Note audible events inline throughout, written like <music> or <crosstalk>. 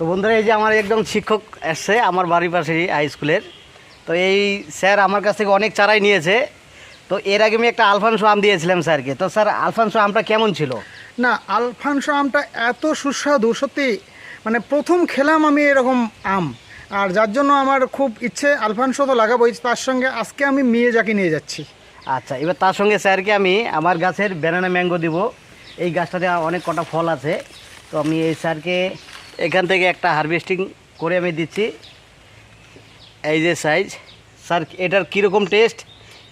তো বন্ধুরা এই যে আমার একদম শিক্ষক এসছে আমার বাড়ির পাশেই হাই স্কুলের তো এই স্যার আমার কাছ থেকে অনেক চারাই নিয়েছে। তো এর আগে আমি একটা আলফানসো আম দিয়েছিলাম স্যারকে। তো স্যার আলফানসো আমটা কেমন ছিল? না আলফানসো আমটা এত সুস্বাদু সত্যি মানে প্রথম খেলাম আমি এরকম আম। আর যার জন্য আমার খুব ইচ্ছে আলফানসো তো লাগাবোই তার সঙ্গে আজকে আমি মেয়ে যাকে নিয়ে যাচ্ছি। আচ্ছা এবার তার সঙ্গে স্যারকে আমি আমার গাছের ব্যানানা ম্যাঙ্গো দিব। এই গাছটাতে অনেক কটা ফল আছে। তো আমি এই স্যারকে এখান থেকে একটা হারভেস্টিং করে আমি দিচ্ছি। এই যে সাইজ স্যার এটার কীরকম টেস্ট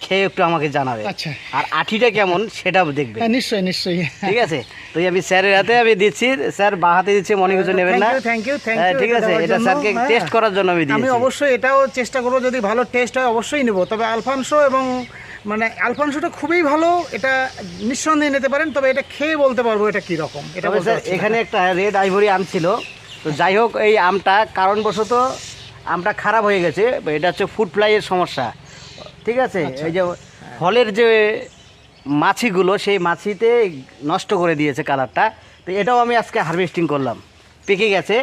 খেয়ে একটু আমাকে জানাবে। আচ্ছা। আর আঠিটা কেমন সেটাও দেখবে। হ্যাঁ নিশ্চয়ই নিশ্চয়ই। ঠিক আছে? তো আমি স্যারের হাতে আমি দিচ্ছি। স্যার বা হাতে দিচ্ছি মনে কিছু নেবেন না। থ্যাংক ইউ থ্যাংক ইউ ঠিক আছে এটা স্যারকে টেস্ট করার জন্য আমি আমি অবশ্যই এটাও চেষ্টা করব যদি ভালো টেস্ট হয় অবশ্যই নেব। তবে আলফানসো এবং মানে আলফানসোটা খুবই ভালো এটা নিঃসন্দেহে নিতে পারেন তবে এটা খেয়ে বলতে পারব এটা কি রকম এটা স্যার এখানে একটা রেড আইভরি আম ছিল। তো যাই হোক এই আমটা কারণবশত আমটা খারাপ হয়ে গেছে এটা হচ্ছে ফুড ফ্লাইয়ের সমস্যা। ঠিক আছে? আচ্ছা। এই যে ফলের যে মাছিগুলো সেই মাছিতে নষ্ট করে দিয়েছে কালারটা। তো এটাও আমি আজকে হারভেস্টিং করলাম। পেকে গেছে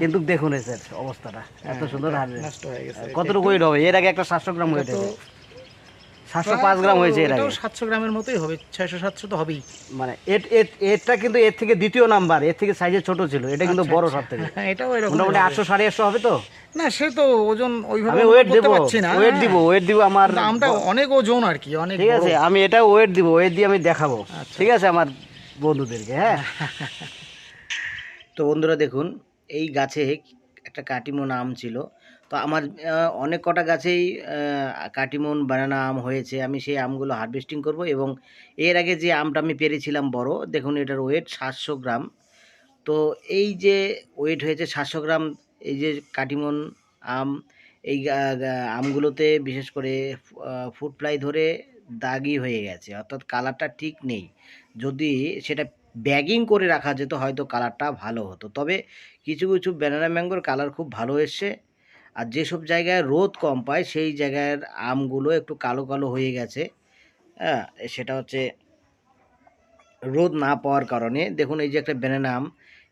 কিন্তু দেখুন স্যার অবস্থাটা এত সুন্দর হারভেস্ট। হ্যাঁ, নষ্ট হয়ে গেছে। কতটুকু ওয়েট হবে? এর আগে একটা সাতশো গ্রাম হয়েছে সাতশো পাঁচ গ্রাম হয়েছে এর আগে। সাতশো গ্রামের মতোই হবে ছয়শো সাতশো তো হবেই। মানে এরটা কিন্তু এর থেকে দ্বিতীয় নাম্বার এর থেকে সাইজে ছোট ছিল এটা কিন্তু বড় সব থেকে হ্যাঁ এটাও এরকম মোটামুটি আটশো সাড়ে আটশো হবে তো? না সে তো ওজন ওইভাবে আমি ওয়েট দিব ওয়েট দিব ওয়েট দিব আমার আমটা অনেক ওজন আর কি অনেক ঠিক আছে আমি এটা ওয়েট দিব ওয়েট দিয়ে আমি দেখাবো। ঠিক আছে আমার বন্ধুদেরকে হ্যাঁ? <laughs> তো বন্ধুরা দেখুন এই গাছে একটা কাটিমন আম ছিল। তো আমার অনেক কটা গাছেই কাটিমন, বানানা আম হয়েছে। আমি সেই আমগুলো হারভেস্টিং করব এবং এর আগে যে আমটা আমি পেরেছিলাম বড়, দেখুন এটার ওয়েট সাতশো গ্রাম। তো এই যে ওয়েট হয়েছে সাতশো গ্রাম, এই যে কাটিমন আম, এই আমগুলোতে বিশেষ করে ফুড ফ্লাই ধরে দাগি হয়ে গেছে, অর্থাৎ কালারটা ঠিক নেই। যদি সেটা ব্যাগিং করে রাখা যেত, হয়তো কালারটা ভালো হতো। তবে কিছু কিছু ব্যানানা ম্যাঙ্গোর কালার খুব ভালো এসছে। আর যেসব জায়গায় রোদ কম পায়, সেই জায়গার আমগুলো একটু কালো কালো হয়ে গেছে। হ্যাঁ সেটা হচ্ছে রোদ না পাওয়ার কারণে। দেখুন, এই যে একটা ব্যানানা আম,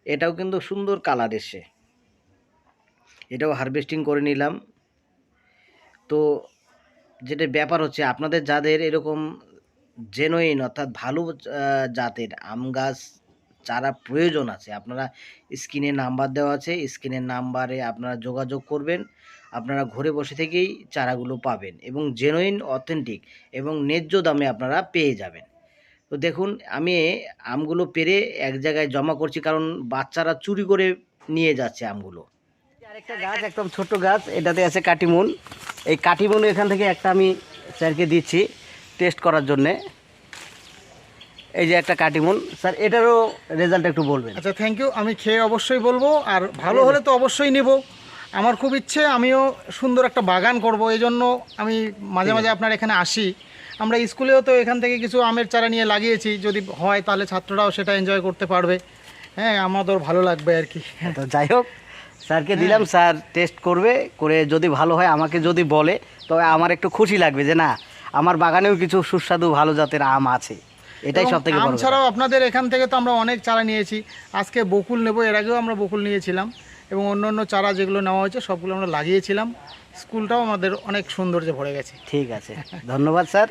এটাও কিন্তু সুন্দর কালার এসছে। এটাও হারভেস্টিং করে নিলাম। তো যেটা ব্যাপার হচ্ছে, আপনাদের যাদের এরকম জেনুইন অর্থাৎ ভালো জাতের আম গাছ চারা প্রয়োজন আছে, আপনারা স্ক্রিনে নাম্বার দেওয়া আছে স্ক্রিনের নাম্বারে আপনারা যোগাযোগ করবেন। আপনারা ঘরে বসে থেকেই চারাগুলো পাবেন এবং জেনুইন অথেন্টিক এবং ন্যায্য দামে আপনারা পেয়ে যাবেন। তো দেখুন, আমি আমগুলো পেরে এক জায়গায় জমা করছি কারণ বাচ্চারা চুরি করে নিয়ে যাচ্ছে আমগুলো। আরেকটা গাছ, একদম ছোট্ট গাছ, এটাতে আছে কাটিমুন। এই কাটিমুন এখান থেকে একটা আমি স্যারকে দিচ্ছি টেস্ট করার জন্যে। এই যে একটা কাটিমুন স্যার এটারও রেজাল্ট একটু বলবেন। আচ্ছা থ্যাংক ইউ আমি খেয়ে অবশ্যই বলব আর ভালো হলে তো অবশ্যই নেব। আমার খুব ইচ্ছে আমিও সুন্দর একটা বাগান করব এই জন্য আমি মাঝে মাঝে আপনার এখানে আসি। আমরা স্কুলেও তো এখান থেকে কিছু আমের চারা নিয়ে লাগিয়েছি যদি হয় তাহলে ছাত্ররাও সেটা এনজয় করতে পারবে। হ্যাঁ আমাদের ভালো লাগবে আর কি। তো যাই হোক স্যারকে দিলাম স্যার টেস্ট করবে করে যদি ভালো হয় আমাকে যদি বলে তবে আমার একটু খুশি লাগবে যে না আমার বাগানেও কিছু সুস্বাদু ভালো জাতের আম আছে। এটাই সব থেকে আম ছাড়াও আপনাদের এখান থেকে তো আমরা অনেক চারা নিয়েছি। আজকে বকুল নেব এর আগেও আমরা বকুল নিয়েছিলাম। এবং অন্য অন্য চারা যেগুলো নেওয়া হয়েছে সবগুলো আমরা লাগিয়েছিলাম। স্কুলটাও আমাদের অনেক সৌন্দর্যে ভরে গেছে। ঠিক আছে। ধন্যবাদ স্যার।